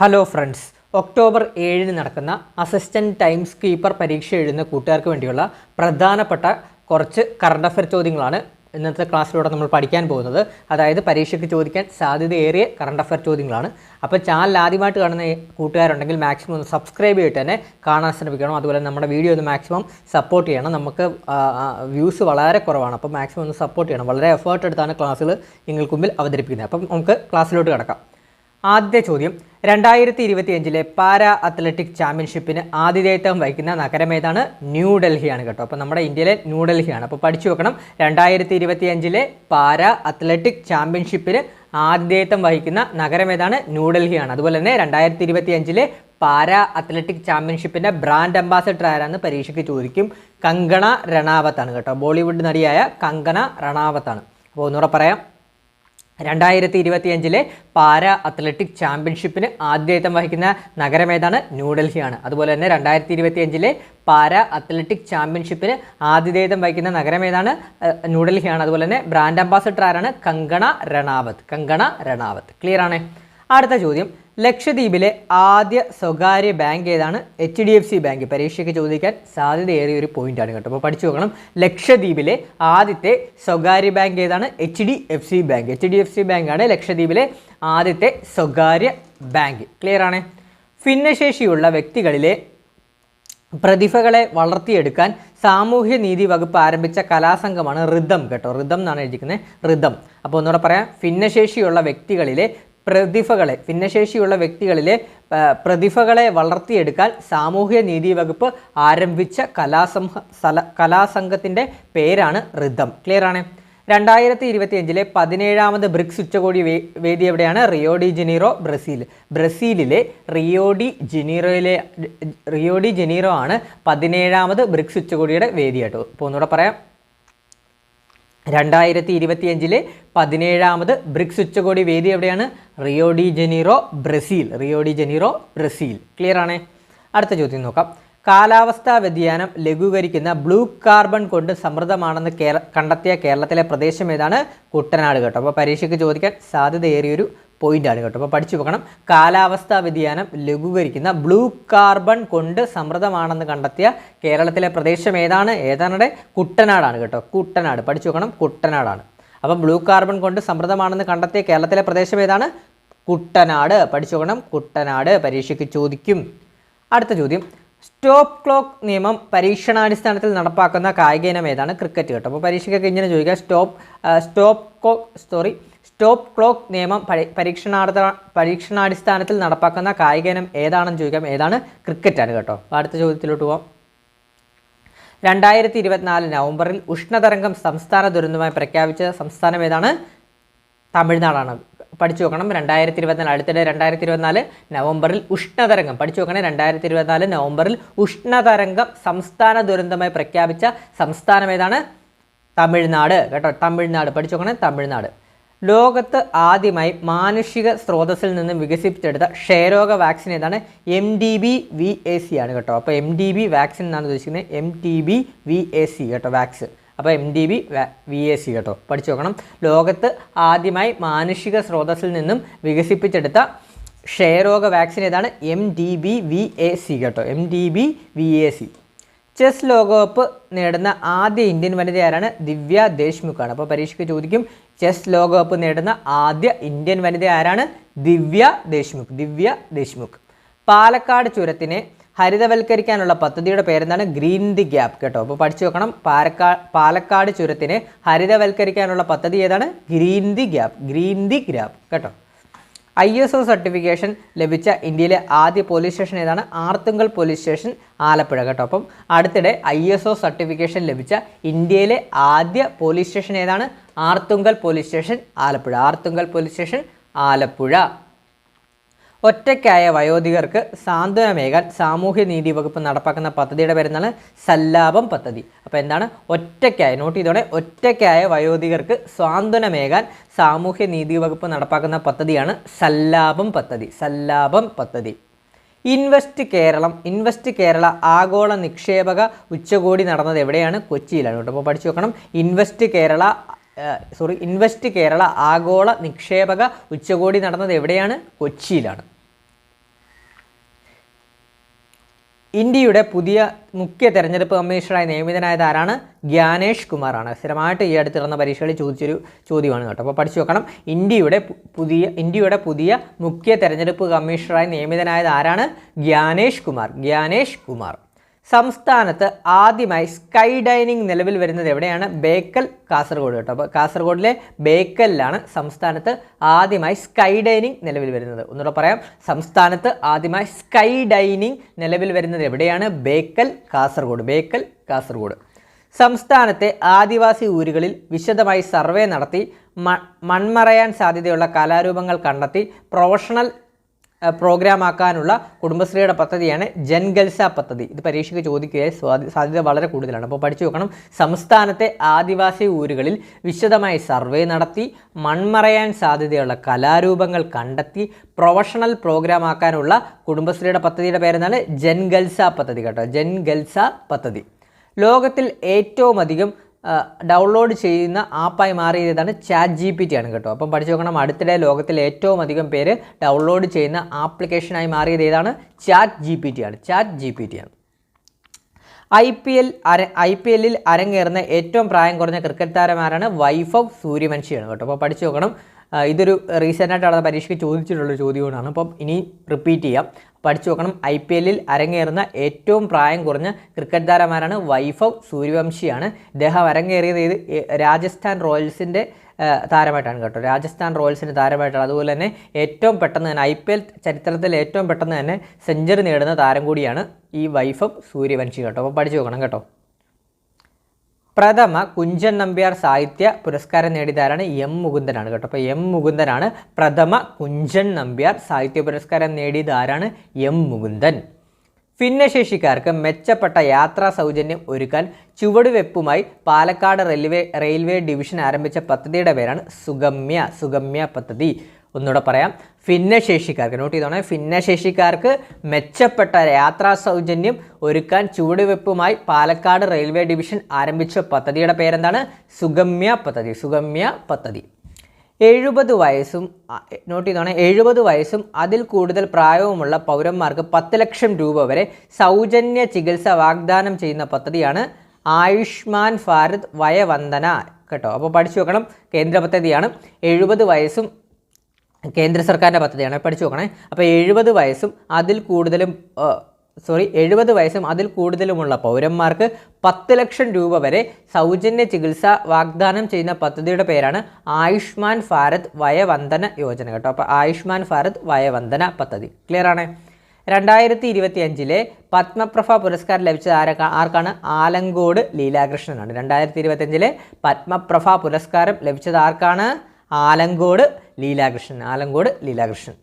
Hello friends October ഏഴിന് നടക്കുന്ന assistant times keeper പരീക്ഷ എഴുതുന്ന കൂട്ടുകാർക്ക് വേണ്ടിയുള്ള പ്രധാനപ്പെട്ട കുറച്ച് കറണ്ട് അഫയർ ചോദ്യങ്ങളാണ് ഇന്നത്തെ ക്ലാസ്സിലൂടെ നമ്മൾ പഠിക്കാൻ പോകുന്നത്. അതായത് പരീക്ഷയ്ക്ക് ചോദിക്കാൻ സാധ്യതയേറിയ കറണ്ട് അഫയർ ചോദ്യങ്ങളാണ്. അപ്പോൾ ചാനൽ ആദ്യമായിട്ട് കാണുന്ന കൂട്ടുകാരുണ്ടെങ്കിൽ മാക്സിമം ഒന്ന് സബ്സ്ക്രൈബ് ചെയ്തിട്ട് തന്നെ കാണാൻ ശ്രമിക്കണം. അതുപോലെ നമ്മുടെ വീഡിയോ ഒന്ന് മാക്സിമം സപ്പോർട്ട് ചെയ്യണം. നമുക്ക് വ്യൂസ് വളരെ കുറവാണ്. അപ്പോൾ മാക്സിമം ഒന്ന് സപ്പോർട്ട് ചെയ്യണം. വളരെ എഫേർട്ട് എടുത്താണ് ക്ലാസ്സുകൾ നിങ്ങൾക്ക് മുമ്പിൽ അവതരിപ്പിക്കുന്നത്. അപ്പം നമുക്ക് ക്ലാസ്സിലോട്ട് കിടക്കാം. ആദ്യ ചോദ്യം. രണ്ടായിരത്തി ഇരുപത്തി അഞ്ചിലെ പാരാ അത്ലറ്റിക് ചാമ്പ്യൻഷിപ്പിന് ആതിഥേയത്വം വഹിക്കുന്ന നഗരം ഏതാണ് ന്യൂഡൽഹിയാണ് കേട്ടോ. അപ്പോൾ നമ്മുടെ ഇന്ത്യയിലെ ന്യൂഡൽഹിയാണ്. അപ്പോൾ പഠിച്ചു വെക്കണം. രണ്ടായിരത്തി ഇരുപത്തി അഞ്ചിലെ പാരാ അത്ലറ്റിക് ചാമ്പ്യൻഷിപ്പിന് ആതിഥേയത്വം വഹിക്കുന്ന നഗരം ഏതാണ് ന്യൂഡൽഹിയാണ്. അതുപോലെ തന്നെ രണ്ടായിരത്തി ഇരുപത്തി അഞ്ചിലെ പാരാ അത്ലറ്റിക് ചാമ്പ്യൻഷിപ്പിന്റെ ബ്രാൻഡ് അംബാസഡർ ആരാന്ന് പരീക്ഷയ്ക്ക് ചോദിക്കും. കങ്കണ രണാവത്താണ് കേട്ടോ. ബോളിവുഡ് നടിയായ കങ്കണ രണാവത്താണ് അപ്പോൾ ഒന്നുകൂടെ പറയാം. രണ്ടായിരത്തി ഇരുപത്തിയഞ്ചിലെ പാരാ അത്ലറ്റിക് ചാമ്പ്യൻഷിപ്പിന് ആദ്യത്വം വഹിക്കുന്ന നഗരം ഏതാണ്? ന്യൂഡൽഹിയാണ്. അതുപോലെ തന്നെ രണ്ടായിരത്തി ഇരുപത്തിയഞ്ചിലെ പാരാ അത്ലറ്റിക് ചാമ്പ്യൻഷിപ്പിന് ആതിഥേയത്വം വഹിക്കുന്ന നഗരം ഏതാണ്? അഹ് ന്യൂഡൽഹിയാണ്. അതുപോലെ തന്നെ ബ്രാൻഡ് അംബാസഡർ ആരാണ് കങ്കണ രണാവത് കങ്കണ രണാവത് ക്ലിയർ ആണ്? അടുത്ത ചോദ്യം. ലക്ഷദ്വീപിലെ ആദ്യ സ്വകാര്യ ബാങ്ക് ഏതാണ്? H D F C bank. പരീക്ഷയ്ക്ക് ചോദിക്കാൻ സാധ്യതയേറിയ ഒരു പോയിന്റാണ് കേട്ടോ. അപ്പോൾ പഠിച്ചു നോക്കണം. ലക്ഷദ്വീപിലെ ആദ്യത്തെ സ്വകാര്യ ബാങ്ക് ഏതാണ്? H D F C bank. H D F C ബാങ്കാണ് ലക്ഷദ്വീപിലെ ആദ്യത്തെ സ്വകാര്യ ബാങ്ക്. ക്ലിയർ ആണ്? ഭിന്നശേഷിയുള്ള വ്യക്തികളിലെ പ്രതിഭകളെ വളർത്തിയെടുക്കാൻ സാമൂഹ്യ നീതി വകുപ്പ് ആരംഭിച്ച കലാസംഘമാണ് ഋതം കേട്ടോ. ഋതം എന്നാണ് എഴുതിക്കുന്നത് ഋതം. അപ്പോൾ ഒന്നുകൂടെ പറയാം. ഭിന്നശേഷിയുള്ള വ്യക്തികളിലെ പ്രതിഭകളെ ഭിന്നശേഷിയുള്ള വ്യക്തികളിലെ പ്രതിഭകളെ വളർത്തിയെടുക്കാൻ സാമൂഹ്യ നീതി വകുപ്പ് ആരംഭിച്ച കലാസംഹ സല കലാസംഘത്തിന്റെ പേരാണ് റിതം. ക്ലിയർ ആണ്? രണ്ടായിരത്തി ഇരുപത്തി അഞ്ചിലെ പതിനേഴാമത് ബ്രിക്സ് ഉച്ചകോടി വേദി എവിടെയാണ്? Rio de Janeiro Brazil. ബ്രസീലിലെ റിയോ ഡി ജനീറോയിലെ റിയോ ഡി ജനീറോ ആണ് പതിനേഴാമത് ബ്രിക്സ് ഉച്ചകോടിയുടെ വേദി കേട്ടോ ഇപ്പോൾ ഒന്നുകൂടെ പറയാം. രണ്ടായിരത്തി ഇരുപത്തിയഞ്ചിലെ പതിനേഴാമത് ബ്രിക്സ് ഉച്ചകോടി വേദി എവിടെയാണ്? Rio de Janeiro Brazil. Rio de Janeiro Brazil. Clear ആണേ? അടുത്ത ചോദ്യം നോക്കാം. കാലാവസ്ഥാ വ്യതിയാനം ലഘൂകരിക്കുന്ന ബ്ലൂ കാർബൺ കൊണ്ട് സമൃദ്ധമാണെന്ന് കേര കണ്ടെത്തിയ കേരളത്തിലെ പ്രദേശം ഏതാണ്? കുട്ടനാട് കേട്ടോ. അപ്പോൾ പരീക്ഷയ്ക്ക് ചോദിക്കാൻ സാധ്യതയേറിയൊരു പോയിന്റാണ് കേട്ടോ. അപ്പോൾ പഠിച്ചു വെക്കണം കാലാവസ്ഥാ വ്യതിയാനം ലഘൂകരിക്കുന്ന ബ്ലൂ കാർബൺ കൊണ്ട് സമൃദ്ധമാണെന്ന് കണ്ടെത്തിയ കേരളത്തിലെ പ്രദേശം ഏതാണ്? ഏതാണ് കുട്ടനാടാണ് കേട്ടോ. കുട്ടനാട്. പഠിച്ചു വെക്കണം കുട്ടനാടാണ്. അപ്പം ബ്ലൂ കാർബൺ കൊണ്ട് സമൃദ്ധമാണെന്ന് കണ്ടെത്തിയ കേരളത്തിലെ പ്രദേശം ഏതാണ്? കുട്ടനാട്. പഠിച്ചു വെക്കണം കുട്ടനാട്. പരീക്ഷയ്ക്ക് ചോദിക്കും. അടുത്ത ചോദ്യം. സ്റ്റോപ്പ് ക്ലോക്ക് നിയമം പരീക്ഷണാടിസ്ഥാനത്തിൽ നടപ്പാക്കുന്ന കായിക ഇനം ഏതാണ്? ക്രിക്കറ്റ് കേട്ടോ. അപ്പോൾ പരീക്ഷയ്ക്കൊക്കെ ഇങ്ങനെ ചോദിക്കുക stop stop clock sorry stop clock നിയമം പരി പരീക്ഷണാർത്ഥ പരീക്ഷണാടിസ്ഥാനത്തിൽ നടപ്പാക്കുന്ന കായിക ഇനം ഏതാണെന്ന് ചോദിക്കാം. ഏതാണ്? ക്രിക്കറ്റാണ് കേട്ടോ. അടുത്ത ചോദ്യത്തിലോട്ട് പോവാം. രണ്ടായിരത്തി ഇരുപത്തിനാല് നവംബറിൽ ഉഷ്ണതരംഗം സംസ്ഥാന ദുരന്തമായി പ്രഖ്യാപിച്ച സംസ്ഥാനം ഏതാണ്? തമിഴ്നാടാണ്. പഠിച്ചു നോക്കണം. രണ്ടായിരത്തി ഇരുപത്തിനാല് അടുത്തിടെ രണ്ടായിരത്തി ഇരുപത്തിനാല് നവംബറിൽ ഉഷ്ണതരംഗം. പഠിച്ചു നോക്കണേ. രണ്ടായിരത്തി ഇരുപത്തിനാല് നവംബറിൽ ഉഷ്ണതരംഗം സംസ്ഥാന ദുരന്തമായി പ്രഖ്യാപിച്ച സംസ്ഥാനം ഏതാണ്? തമിഴ്നാട്. കേട്ടോ തമിഴ്നാട്. പഠിച്ചു നോക്കണേ. തമിഴ്നാട്. ലോകത്ത് ആദ്യമായി മാനുഷിക സ്രോതസ്സിൽ നിന്നും വികസിപ്പിച്ചെടുത്ത ക്ഷയരോഗ വാക്സിൻ ഏതാണ്? M D B V A C ആണ് കേട്ടോ. അപ്പോൾ എം ഡി ബി വാക്സിൻ എന്നാണ് ഉദ്ദേശിക്കുന്നത്. M T B V A C കേട്ടോ വാക്സിൻ അപ്പോൾ M D B V A C കേട്ടോ. പഠിച്ചു നോക്കണം. ലോകത്ത് ആദ്യമായി മാനുഷിക സ്രോതസ്സിൽ നിന്നും വികസിപ്പിച്ചെടുത്ത ക്ഷയരോഗ വാക്സിൻ ഏതാണ്? M D B V A C കേട്ടോ. M D B V A C chess ലോകകപ്പ് നേടുന്ന ആദ്യ ഇന്ത്യൻ വനിത ആരാണ് ദിവ്യ ദേശ്മുഖാണ്. അപ്പോൾ പരീക്ഷയ്ക്ക് ചോദിക്കും ചെസ് ലോകകപ്പ് നേടുന്ന ആദ്യ ഇന്ത്യൻ വനിത ആരാണ്? ദിവ്യ ദേശ്മുഖ്. ദിവ്യ ദേശ്മുഖ്. പാലക്കാട് ചുരത്തിനെ ഹരിതവൽക്കരിക്കാനുള്ള പദ്ധതിയുടെ പേരെന്താണ്? ഗ്രീൻ ദി ഗ്യാപ്പ് കേട്ടോ. അപ്പോൾ പഠിച്ചു വെക്കണം. പാലക്കാട് പാലക്കാട് ചുരത്തിനെ ഹരിതവൽക്കരിക്കാനുള്ള പദ്ധതി ഏതാണ്? Green the gap green the gap കേട്ടോ. ഐ എസ് ഒ സർട്ടിഫിക്കേഷൻ ലഭിച്ച ഇന്ത്യയിലെ ആദ്യ പോലീസ് സ്റ്റേഷൻ ഏതാണ്? ആർത്തുങ്കൽ പോലീസ് സ്റ്റേഷൻ ആലപ്പുഴ കേട്ടോ. അപ്പം അടുത്തിടെ ഐ എസ് ഒ സർട്ടിഫിക്കേഷൻ ലഭിച്ച ഇന്ത്യയിലെ ആദ്യ പോലീസ് സ്റ്റേഷൻ ഏതാണ്? Arthunkal police station Alappuzha. Arthunkal police station Alappuzha. ഒറ്റയ്ക്കായ വയോധികർക്ക് സാന്ത്വനമേകാൻ സാമൂഹ്യ നീതി വകുപ്പ് നടപ്പാക്കുന്ന പദ്ധതിയുടെ പേരെന്നാണ് സല്ലാപം പദ്ധതി. അപ്പോൾ എന്താണ്? ഒറ്റയ്ക്കായ നോട്ട് ചെയ്തോടെ ഒറ്റയ്ക്കായ വയോധികർക്ക് സാന്ത്വനമേകാൻ സാമൂഹ്യ നീതി വകുപ്പ് നടപ്പാക്കുന്ന പദ്ധതിയാണ് സല്ലാപം പദ്ധതി. സല്ലാപം പദ്ധതി. ഇൻവെസ്റ്റ് കേരളം. ഇൻവെസ്റ്റ് കേരള ആഗോള നിക്ഷേപക ഉച്ചകോടി നടന്നത് എവിടെയാണ്? കൊച്ചിയിലാണ്. കേട്ടോ അപ്പോൾ പഠിച്ചു നോക്കണം. Invest Kerala sorry invest Kerala ആഗോള നിക്ഷേപക ഉച്ചകോടി നടന്നത് എവിടെയാണ്? കൊച്ചിയിലാണ്. ഇന്ത്യയുടെ പുതിയ മുഖ്യ തെരഞ്ഞെടുപ്പ് കമ്മീഷണറായി നിയമിതനായത് ആരാണ്? ഗ്യാനേഷ് കുമാറാണ്. സ്ഥിരമായിട്ട് ഈ അടുത്ത് നടന്ന പരീക്ഷകളിൽ ചോദിച്ചൊരു ചോദ്യമാണ് കേട്ടോ. അപ്പോൾ പഠിച്ചു നോക്കണം ഇന്ത്യയുടെ പുതിയ ഇന്ത്യയുടെ പുതിയ മുഖ്യ തെരഞ്ഞെടുപ്പ് കമ്മീഷണറായി നിയമിതനായത് ആരാണ്? ഗ്യാനേഷ് കുമാർ. ഗ്യാനേഷ് കുമാർ. സംസ്ഥാനത്ത് ആദ്യമായി സ്കൈ ഡൈനിങ് നിലവിൽ വരുന്നത് എവിടെയാണ്? ബേക്കൽ കാസർഗോഡ് കേട്ടോ. അപ്പോൾ കാസർഗോഡിലെ ബേക്കലിലാണ് സംസ്ഥാനത്ത് ആദ്യമായി സ്കൈ ഡൈനിങ് നിലവിൽ വരുന്നത്. ഒന്നുകൂടെ പറയാം. സംസ്ഥാനത്ത് ആദ്യമായി സ്കൈ ഡൈനിങ് നിലവിൽ വരുന്നത് എവിടെയാണ്? ബേക്കൽ കാസർഗോഡ്. ബേക്കൽ കാസർഗോഡ്. സംസ്ഥാനത്തെ ആദിവാസി ഊരുകളിൽ വിശദമായി സർവേ നടത്തി മൺമറയാൻ സാധ്യതയുള്ള കലാരൂപങ്ങൾ കണ്ടെത്തി പ്രൊഫഷണൽ പ്രോഗ്രാം ആക്കാനുള്ള കുടുംബശ്രീയുടെ പദ്ധതിയാണ് ജൻഗൽസ പദ്ധതി. ഇത് പരീക്ഷയ്ക്ക് ചോദിക്കുകയായി സാധ്യത വളരെ കൂടുതലാണ്. അപ്പോൾ പഠിച്ചു നോക്കണം. സംസ്ഥാനത്തെ ആദിവാസി ഊരുകളിൽ വിശദമായി സർവേ നടത്തി മൺമറയാൻ സാധ്യതയുള്ള കലാരൂപങ്ങൾ കണ്ടെത്തി പ്രൊഫഷണൽ പ്രോഗ്രാം ആക്കാനുള്ള കുടുംബശ്രീയുടെ പദ്ധതിയുടെ പേരെന്നാണ് ജൻഗൽസ പദ്ധതി കേട്ടോ. ജൻഗൽസ പദ്ധതി. ലോകത്തിൽ ഏറ്റവും അധികം ഡൗൺലോഡ് ചെയ്യുന്ന ആപ്പായി മാറിയതാണ് ചാറ്റ് ജി പി ടി ആണ് കേട്ടോ. അപ്പം പഠിച്ചു നോക്കണം അടുത്തിടെ ലോകത്തിൽ ഏറ്റവും അധികം പേര് ഡൗൺലോഡ് ചെയ്യുന്ന ആപ്ലിക്കേഷനായി മാറിയത് ഏതാണ്? ചാറ്റ് ജി പി ടി ആണ്. ചാറ്റ് ജി പി ടി ആണ്. ഐ പി എൽ അര ഐ പി എല്ലിൽ അരങ്ങേറുന്ന ഏറ്റവും പ്രായം കുറഞ്ഞ ക്രിക്കറ്റ് താരമാരാണ് വൈഫ് ഓഫ് സൂര്യവംശിയാണ് കേട്ടോ. അപ്പോൾ പഠിച്ചു നോക്കണം. ഇതൊരു റീസെന്റ് ആയിട്ട് പരീക്ഷയ്ക്ക് ചോദിച്ചിട്ടുള്ള ചോദ്യമാണ് അപ്പം ഇനി റിപ്പീറ്റ് ചെയ്യാം. പഠിച്ചു നോക്കണം ഐ പി എല്ലിൽ അരങ്ങേറുന്ന ഏറ്റവും പ്രായം കുറഞ്ഞ ക്രിക്കറ്റ് താരമാരാണ് വൈഭവ് സൂര്യവംശിയാണ്. ഇദ്ദേഹം അരങ്ങേറിയത് ഇത് രാജസ്ഥാൻ റോയൽസിന്റെ താരമായിട്ടാണ് കേട്ടോ. രാജസ്ഥാൻ റോയൽസിന്റെ താരമായിട്ടാണ്. അതുപോലെ തന്നെ ഏറ്റവും പെട്ടെന്ന് തന്നെ ഐ പി എൽ ചരിത്രത്തിൽ ഏറ്റവും പെട്ടെന്ന് തന്നെ സെഞ്ചുറി നേടുന്ന താരം കൂടിയാണ് ഈ വൈഭവ് സൂര്യവംശി കേട്ടോ. അപ്പോൾ പഠിച്ചു നോക്കണം കേട്ടോ. പ്രഥമ കുഞ്ചൻ നമ്പ്യാർ സാഹിത്യ പുരസ്കാരം നേടിയതാരാണ് എം മുകുന്ദനാണ് കേട്ടോ. അപ്പോൾ എം മുകുന്ദനാണ് പ്രഥമ കുഞ്ചൻ നമ്പ്യാർ സാഹിത്യ പുരസ്കാരം നേടിയത് ആരാണ് എം മുകുന്ദൻ. ഭിന്നശേഷിക്കാർക്ക് മെച്ചപ്പെട്ട യാത്രാ സൗജന്യം ഒരുക്കാൻ ചുവടുവെപ്പുമായി പാലക്കാട് റെയിൽവേ റെയിൽവേ ഡിവിഷൻ ആരംഭിച്ച പദ്ധതിയുടെ പേരാണ് സുഗമ്യ സുഗമ്യ പദ്ധതി. ഒന്നുകൂടെ പറയാം. ഭിന്നശേഷിക്കാർക്ക് നോട്ട് ചെയ്തോണേ ഭിന്നശേഷിക്കാർക്ക് മെച്ചപ്പെട്ട യാത്രാ സൗജന്യം ഒരുക്കാൻ ചുവടുവെപ്പുമായി പാലക്കാട് റെയിൽവേ ഡിവിഷൻ ആരംഭിച്ച പദ്ധതിയുടെ പേരെന്താണ്? സുഗമ്യ പദ്ധതി സുഗമ്യ പദ്ധതി. എഴുപത് വയസ്സും നോട്ട് ചെയ്തോണേ എഴുപത് വയസ്സും അതിൽ കൂടുതൽ പ്രായവുമുള്ള പൗരന്മാർക്ക് പത്ത് ലക്ഷം രൂപ വരെ സൗജന്യ ചികിത്സ വാഗ്ദാനം ചെയ്യുന്ന പദ്ധതിയാണ് ആയുഷ്മാൻ ഭാരത് വയവന്ദന കേട്ടോ. അപ്പോൾ പഠിച്ചു വെക്കണം കേന്ദ്ര പദ്ധതിയാണ്. എഴുപത് വയസ്സും കേന്ദ്ര സർക്കാരിന്റെ പദ്ധതിയാണ്. പഠിച്ചു നോക്കണേ. അപ്പോൾ എഴുപത് വയസ്സും അതിൽ കൂടുതലും സോറി എഴുപത് വയസ്സും അതിൽ കൂടുതലുമുള്ള പൗരന്മാർക്ക് പത്ത് ലക്ഷം രൂപ വരെ സൗജന്യ ചികിത്സ വാഗ്ദാനം ചെയ്യുന്ന പദ്ധതിയുടെ പേരാണ് ആയുഷ്മാൻ ഭാരത് വയവന്ദന യോജന കേട്ടോ. അപ്പോൾ ആയുഷ്മാൻ ഭാരത് വയവന്ദന പദ്ധതി. ക്ലിയർ ആണ്? രണ്ടായിരത്തി ഇരുപത്തി അഞ്ചിലെ പത്മപ്രഭ പുരസ്കാരം ലഭിച്ചത് ആരൊക്കെ ആർക്കാണ്? ആലങ്കോട് ലീലാകൃഷ്ണനാണ്. രണ്ടായിരത്തി ഇരുപത്തി അഞ്ചിലെ പത്മപ്രഭ പുരസ്കാരം ലഭിച്ചത് ആർക്കാണ്? ആലങ്കോട് ലീലാകൃഷ്ണൻ ആലങ്കോട് ലീലാകൃഷ്ണൻ.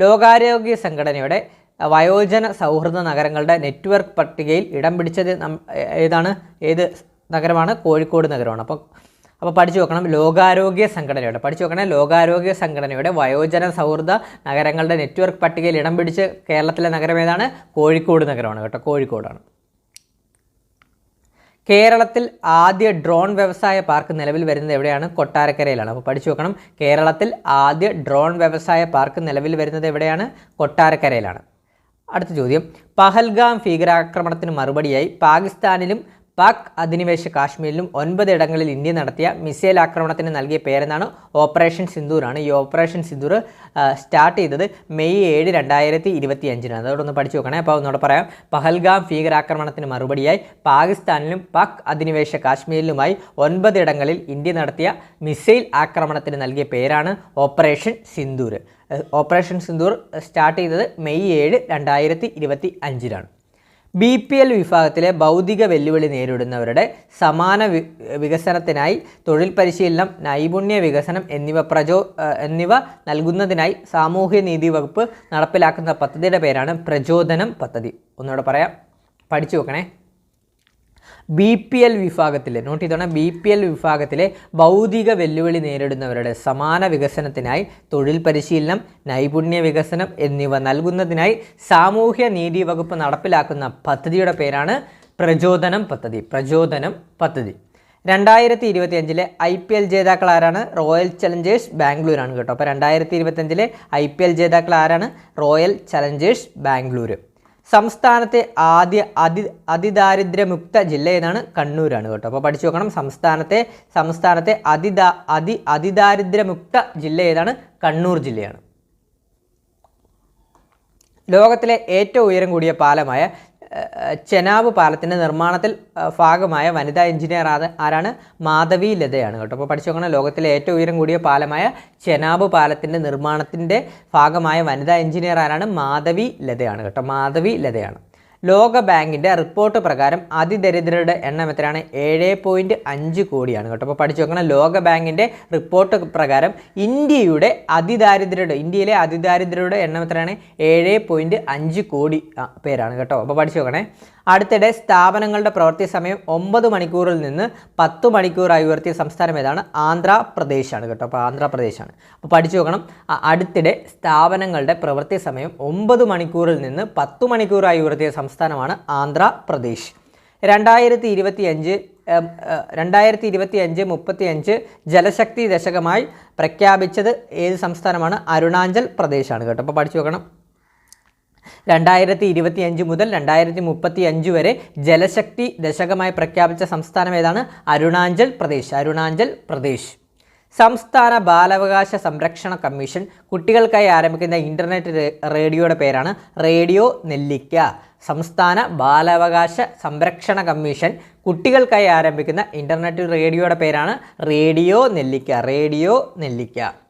ലോകാരോഗ്യ സംഘടനയുടെ വയോജന സൗഹൃദ നഗരങ്ങളുടെ നെറ്റ്വർക്ക് പട്ടികയിൽ ഇടം പിടിച്ചത് ഏതാണ്? ഏത് നഗരമാണ്? കോഴിക്കോട് നഗരമാണ്. അപ്പോൾ അപ്പോൾ പഠിച്ചു നോക്കണം ലോകാരോഗ്യ സംഘടനയുടെ. പഠിച്ചു നോക്കണേ ലോകാരോഗ്യ സംഘടനയുടെ വയോജന സൗഹൃദ നഗരങ്ങളുടെ നെറ്റ്വർക്ക് പട്ടികയിൽ ഇടം പിടിച്ച് കേരളത്തിലെ നഗരം ഏതാണ്? കോഴിക്കോട് നഗരമാണ് കേട്ടോ കോഴിക്കോടാണ്. കേരളത്തിൽ ആദ്യ ഡ്രോൺ വ്യവസായ പാർക്ക് നിലവിൽ വരുന്നത് എവിടെയാണ്? കൊട്ടാരക്കരയിലാണ്. അപ്പോൾ പഠിച്ചു വെക്കണം കേരളത്തിൽ ആദ്യ ഡ്രോൺ വ്യവസായ പാർക്ക് നിലവിൽ വരുന്നത് എവിടെയാണ്? കൊട്ടാരക്കരയിലാണ്. അടുത്ത ചോദ്യം. പഹൽഗാം ഭീകരാക്രമണത്തിന് മറുപടിയായി പാകിസ്ഥാനിലും പാക് അധിനിവേശ കാശ്മീരിലും ഒൻപത് ഇടങ്ങളിൽ ഇന്ത്യ നടത്തിയ മിസൈൽ ആക്രമണത്തിന് നൽകിയ പേരെന്നാണ് ഓപ്പറേഷൻ സിന്ദൂറാണ്. ഈ ഓപ്പറേഷൻ സിന്ദൂർ സ്റ്റാർട്ട് ചെയ്തത് മെയ് ഏഴ് രണ്ടായിരത്തി ഇരുപത്തി അഞ്ചിനാണ് അതോടൊന്ന് പഠിച്ചു നോക്കണേ. അപ്പോൾ ഒന്നുകൂടെ പറയാം. പഹൽഗാം ഭീകരാക്രമണത്തിന് മറുപടിയായി പാകിസ്ഥാനിലും പാക് അധിനിവേശ കാശ്മീരിലുമായി ഒൻപത് ഇടങ്ങളിൽ ഇന്ത്യ നടത്തിയ മിസൈൽ ആക്രമണത്തിന് നൽകിയ പേരാണ് operation Sindoor. Operation Sindoor start ചെയ്തത് മെയ് ഏഴ് രണ്ടായിരത്തി ഇരുപത്തി അഞ്ചിലാണ് ബി പി എൽ വിഭാഗത്തിലെ ഭൗതിക വെല്ലുവിളി നേരിടുന്നവരുടെ സമാന വികസനത്തിനായി തൊഴിൽ പരിശീലനം നൈപുണ്യ വികസനം എന്നിവ പ്രചോ എന്നിവ നൽകുന്നതിനായി സാമൂഹ്യ നീതി വകുപ്പ് നടപ്പിലാക്കുന്ന പദ്ധതിയുടെ പേരാണ് പ്രചോദനം പദ്ധതി. ഒന്നുകൂടെ പറയാം. പഠിച്ചു വെക്കണേ ബി പി എൽ വിഭാഗത്തിലെ നോട്ട് ചെയ്തോണം ബി പി എൽ വിഭാഗത്തിലെ ഭൗതിക വെല്ലുവിളി നേരിടുന്നവരുടെ സമാന വികസനത്തിനായി തൊഴിൽ പരിശീലനം നൈപുണ്യ വികസനം എന്നിവ നൽകുന്നതിനായി സാമൂഹ്യ നീതി വകുപ്പ് നടപ്പിലാക്കുന്ന പദ്ധതിയുടെ പേരാണ് പ്രചോദനം പദ്ധതി പ്രചോദനം പദ്ധതി. രണ്ടായിരത്തി ഇരുപത്തി അഞ്ചിലെ ഐ പി എൽ ജേതാക്കൾ ആരാണ്? റോയൽ ചലഞ്ചേഴ്സ് ബാംഗ്ലൂർ ആണ് കേട്ടോ. അപ്പോൾ രണ്ടായിരത്തി ഇരുപത്തി അഞ്ചിലെ ഐ പി എൽ ജേതാക്കൾ ആരാണ്? റോയൽ ചലഞ്ചേഴ്സ് ബാംഗ്ലൂർ സംസ്ഥാനത്തെ ആദ്യ അതി അതിദാരിദ്ര്യമുക്ത ജില്ല ഏതാണ്? കണ്ണൂരാണ് കേട്ടോ. അപ്പോൾ പഠിച്ചു നോക്കണം. സംസ്ഥാനത്തെ സംസ്ഥാനത്തെ അതിദാ അതി അതിദാരിദ്ര്യമുക്ത ജില്ല ഏതാണ്? കണ്ണൂർ ജില്ലയാണ്. ലോകത്തിലെ ഏറ്റവും ഉയരം കൂടിയ പാലമായ ചെനാബ് പാലത്തിന്റെ നിർമ്മാണത്തിൽ ഭാഗമായ വനിതാ എഞ്ചിനീയർ ആരാണ്? മാധവി ലതയാണ് കേട്ടോ. അപ്പോൾ പഠിച്ചു നോക്കണം ലോകത്തിലെ ഏറ്റവും ഉയരം കൂടിയ പാലമായ ചെനാബ് പാലത്തിന്റെ നിർമ്മാണത്തിന്റെ ഭാഗമായ വനിതാ എഞ്ചിനീയർ ആരാണ്? മാധവി ലതയാണ് കേട്ടോ. മാധവി ലതയാണ്. ലോക ബാങ്കിന്റെ റിപ്പോർട്ട് പ്രകാരം അതിദരിദ്രരുടെ എണ്ണം എത്രയാണ് ഏഴ് പോയിന്റ് അഞ്ച് കോടിയാണ് കേട്ടോ. അപ്പോൾ പഠിച്ചു നോക്കണം. ലോകബാങ്കിന്റെ റിപ്പോർട്ട് പ്രകാരം ഇന്ത്യയുടെ അതിദാരിദ്രരുടെ ഇന്ത്യയിലെ അതിദാരിദ്രരുടെ എണ്ണം എത്രയാണ് ഏഴ് പോയിന്റ് അഞ്ച് കോടി പേരാണ് കേട്ടോ. അപ്പോൾ പഠിച്ചു നോക്കണേ. അടുത്തിടെ സ്ഥാപനങ്ങളുടെ പ്രവൃത്തി സമയം ഒമ്പത് മണിക്കൂറിൽ നിന്ന് പത്ത് മണിക്കൂറായി ഉയർത്തിയ സംസ്ഥാനം ഏതാണ്? ആന്ധ്രാപ്രദേശാണ് കേട്ടോ. അപ്പോൾ ആന്ധ്രാപ്രദേശാണ്. അപ്പോൾ പഠിച്ചു നോക്കണം. അടുത്തിടെ സ്ഥാപനങ്ങളുടെ പ്രവൃത്തി സമയം ഒമ്പത് മണിക്കൂറിൽ നിന്ന് പത്ത് മണിക്കൂറായി ഉയർത്തിയ സംസ്ഥാനമാണ് ആന്ധ്രാപ്രദേശ്. രണ്ടായിരത്തി ഇരുപത്തി അഞ്ച് രണ്ടായിരത്തി ഇരുപത്തി അഞ്ച് മുപ്പത്തി അഞ്ച് ജലശക്തി ദശകമായി പ്രഖ്യാപിച്ചത് ഏത് സംസ്ഥാനമാണ്? അരുണാചൽ പ്രദേശാണ് കേട്ടോ. അപ്പോൾ പഠിച്ചു നോക്കണം. രണ്ടായിരത്തി ഇരുപത്തി അഞ്ച് മുതൽ രണ്ടായിരത്തി മുപ്പത്തി അഞ്ച് വരെ ജലശക്തി ദശകമായി പ്രഖ്യാപിച്ച സംസ്ഥാനം ഏതാണ്? അരുണാചൽ പ്രദേശ്. അരുണാചൽ പ്രദേശ്. സംസ്ഥാന ബാലാവകാശ സംരക്ഷണ കമ്മീഷൻ കുട്ടികൾക്കായി ആരംഭിക്കുന്ന ഇന്റർനെറ്റ് റേഡിയോയുടെ പേരാണ് റേഡിയോ നെല്ലിക്ക. സംസ്ഥാന ബാലാവകാശ സംരക്ഷണ കമ്മീഷൻ കുട്ടികൾക്കായി ആരംഭിക്കുന്ന ഇന്റർനെറ്റ് റേഡിയോയുടെ പേരാണ് റേഡിയോ നെല്ലിക്ക. റേഡിയോ നെല്ലിക്ക.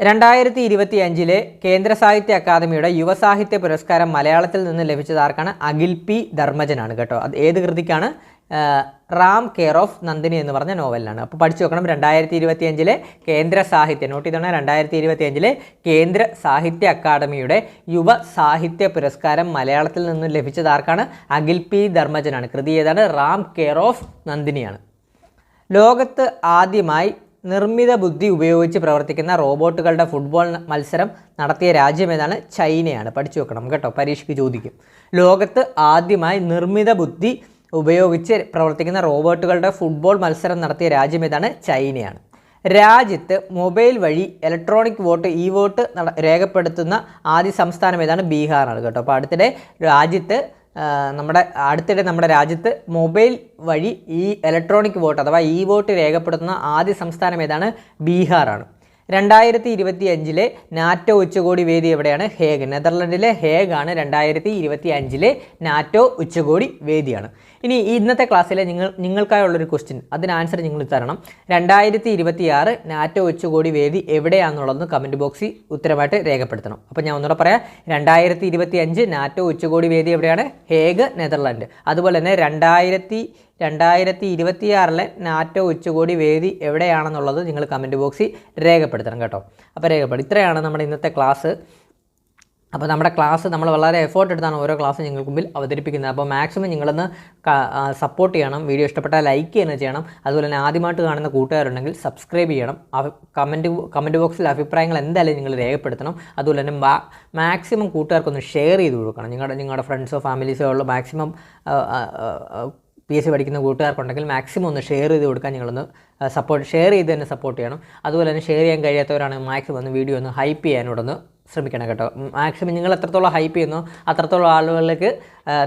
രണ്ടായിരത്തി ഇരുപത്തി അഞ്ചിലെ കേന്ദ്ര സാഹിത്യ അക്കാദമിയുടെ യുവസാഹിത്യ പുരസ്കാരം മലയാളത്തിൽ നിന്ന് ലഭിച്ചത് ആർക്കാണ്? അഖിൽ പി ധർമ്മജനാണ് കേട്ടോ. അത് ഏത് കൃതിക്കാണ്? റാം കെയർ ഓഫ് നന്ദിനി എന്ന് പറഞ്ഞ നോവലിനാണ് അപ്പോൾ പഠിച്ചു നോക്കണം. രണ്ടായിരത്തി ഇരുപത്തി അഞ്ചിലെ കേന്ദ്ര സാഹിത്യ നോട്ട് ചെയ്തോണേ രണ്ടായിരത്തി ഇരുപത്തി അഞ്ചിലെ കേന്ദ്ര സാഹിത്യ അക്കാദമിയുടെ യുവ സാഹിത്യ പുരസ്കാരം മലയാളത്തിൽ നിന്ന് ലഭിച്ചത് ആർക്കാണ്? അഖിൽ പി ധർമ്മജനാണ്. കൃതി ഏതാണ്? റാം കെയർ ഓഫ് നന്ദിനിയാണ്. ലോകത്ത് ആദ്യമായി നിർമ്മിത ബുദ്ധി ഉപയോഗിച്ച് പ്രവർത്തിക്കുന്ന റോബോട്ടുകളുടെ ഫുട്ബോൾ മത്സരം നടത്തിയ രാജ്യം ഏതാണ്? ചൈനയാണ്. പഠിച്ചു വെക്കണം കേട്ടോ. പരീക്ഷയ്ക്ക് ചോദിക്കും. ലോകത്ത് ആദ്യമായി നിർമ്മിത ബുദ്ധി ഉപയോഗിച്ച് പ്രവർത്തിക്കുന്ന റോബോട്ടുകളുടെ ഫുട്ബോൾ മത്സരം നടത്തിയ രാജ്യം ഏതാണ്? ചൈനയാണ്. രാജ്യത്ത് മൊബൈൽ വഴി ഇലക്ട്രോണിക് വോട്ട് ഇ വോട്ട് രേഖപ്പെടുത്തുന്ന ആദ്യ സംസ്ഥാനം ഏതാണ്? ബീഹാറാണ് കേട്ടോ. അപ്പോൾ അടുത്തിടെ രാജ്യത്ത് നമ്മുടെ അടുത്തിടെ നമ്മുടെ രാജ്യത്ത് മൊബൈൽ വഴി ഈ ഇലക്ട്രോണിക് വോട്ട് അഥവാ ഇ വോട്ട് രേഖപ്പെടുത്തുന്ന ആദ്യ സംസ്ഥാനം ഏതാണ്? ബീഹാറാണ്. രണ്ടായിരത്തി ഇരുപത്തി അഞ്ചിലെ നാറ്റോ ഉച്ചകോടി വേദി എവിടെയാണ്? ഹേഗ്. നെതർലൻഡിലെ ഹേഗാണ് രണ്ടായിരത്തി ഇരുപത്തി അഞ്ചിലെ നാറ്റോ ഉച്ചകോടി വേദിയാണ്. ഇനി ഇന്നത്തെ ക്ലാസ്സിലെ നിങ്ങൾ നിങ്ങൾക്കായുള്ളൊരു ക്വസ്റ്റ്യൻ അതിന് ആൻസർ നിങ്ങൾ തരണം. രണ്ടായിരത്തി ഇരുപത്തി ആറ് നാറ്റോ ഉച്ചകോടി വേദി എവിടെയാണെന്നുള്ളതെന്ന് കമന്റ് ബോക്സിൽ ഉത്തരമായിട്ട് രേഖപ്പെടുത്തണം. അപ്പോൾ ഞാൻ ഒന്നുകൂടെ പറയാം. രണ്ടായിരത്തി ഇരുപത്തി അഞ്ച് നാറ്റോ ഉച്ചകോടി വേദി എവിടെയാണ്? Hague Netherland. അതുപോലെ തന്നെ രണ്ടായിരത്തി രണ്ടായിരത്തി ഇരുപത്തിയാറിലെ നാറ്റോ ഉച്ചകോടി വേദി എവിടെയാണെന്നുള്ളത് നിങ്ങൾ കമന്റ് ബോക്സിൽ രേഖപ്പെടുത്തണം കേട്ടോ. അപ്പോൾ രേഖപ്പെടുത്തും ഇത്രയാണ് നമ്മുടെ ഇന്നത്തെ ക്ലാസ് അപ്പോൾ നമ്മുടെ ക്ലാസ് നമ്മൾ വളരെ എഫേർട്ട് എടുത്താണ് ഓരോ ക്ലാസ് നിങ്ങൾക്ക് മുമ്പിൽ അവതരിപ്പിക്കുന്നത്. അപ്പോൾ മാക്സിമം നിങ്ങളൊന്ന് സപ്പോർട്ട് ചെയ്യണം. വീഡിയോ ഇഷ്ടപ്പെട്ടാൽ ലൈക്ക് ചെയ്യുന്നത് ചെയ്യണം. അതുപോലെ തന്നെ ആദ്യമായിട്ട് കാണുന്ന കൂട്ടുകാരുണ്ടെങ്കിൽ സബ്സ്ക്രൈബ് ചെയ്യണം. കമന്റ് കമന്റ് ബോക്സിൽ അഭിപ്രായങ്ങൾ എന്തായാലും നിങ്ങൾ രേഖപ്പെടുത്തണം. അതുപോലെ തന്നെ മാക്സിമം കൂട്ടുകാർക്കൊന്ന് ഷെയർ ചെയ്ത് കൊടുക്കണം. നിങ്ങളുടെ നിങ്ങളുടെ ഫ്രണ്ട്സോ ഫാമിലീസോ ഉള്ള മാക്സിമം പി എസ് സി പഠിക്കുന്ന കൂട്ടുകാർക്കുണ്ടെങ്കിൽ മാക്സിമം ഒന്ന് ഷെയർ ചെയ്ത് കൊടുക്കാൻ നിങ്ങളൊന്ന് സപ്പോർട്ട് ഷെയർ ചെയ്ത് തന്നെ സപ്പോർട്ട് ചെയ്യണം. അതുപോലെ തന്നെ ഷെയർ ചെയ്യാൻ കഴിയാത്തവരാണ് മാക്സിമം ഒന്ന് വീഡിയോ ഒന്ന് ഹൈപ്പ് ചെയ്യാനോട് ഒന്ന് ശ്രമിക്കണം കേട്ടോ. മാക്സിമം നിങ്ങൾ എത്രത്തോളം ഹൈപ്പ് ചെയ്യുന്നോ അത്രത്തോളം ആളുകളിലേക്ക്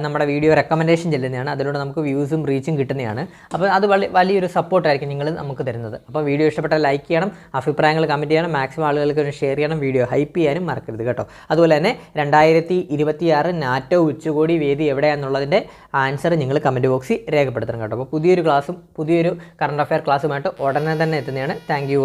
നമ്മുടെ വീഡിയോ റെക്കമെൻഡേഷൻ ചെല്ലുന്നതാണ്. അതിലൂടെ നമുക്ക് വ്യൂസും റീച്ചും കിട്ടുന്നതാണ്. അപ്പോൾ അത് വലിയ വലിയൊരു സപ്പോർട്ടായിരിക്കും നിങ്ങൾ നമുക്ക് തരുന്നത്. അപ്പോൾ വീഡിയോ ഇഷ്ടപ്പെട്ട ലൈക്ക് ചെയ്യണം അഭിപ്രായങ്ങൾ കമന്റ് ചെയ്യണം മാക്സിമം ആളുകൾക്ക് ഷെയർ ചെയ്യണം വീഡിയോ ഹൈപ്പ് ചെയ്യാനും മറക്കരുത് കേട്ടോ. അതുപോലെ തന്നെ രണ്ടായിരത്തി ഇരുപത്തിയാറ് നാറ്റോ ഉച്ചകോടി വേദി എവിടെയാണെന്നുള്ളതിന്റെ ആൻസർ നിങ്ങൾ കമന്റ് ബോക്സിൽ രേഖപ്പെടുത്തണം കേട്ടോ. അപ്പോൾ പുതിയൊരു ക്ലാസ്സും പുതിയൊരു കറണ്ട് അഫയർ ക്ലാസ്സുമായിട്ട് ഉടനെ തന്നെ എത്തുന്നതാണ്. താങ്ക്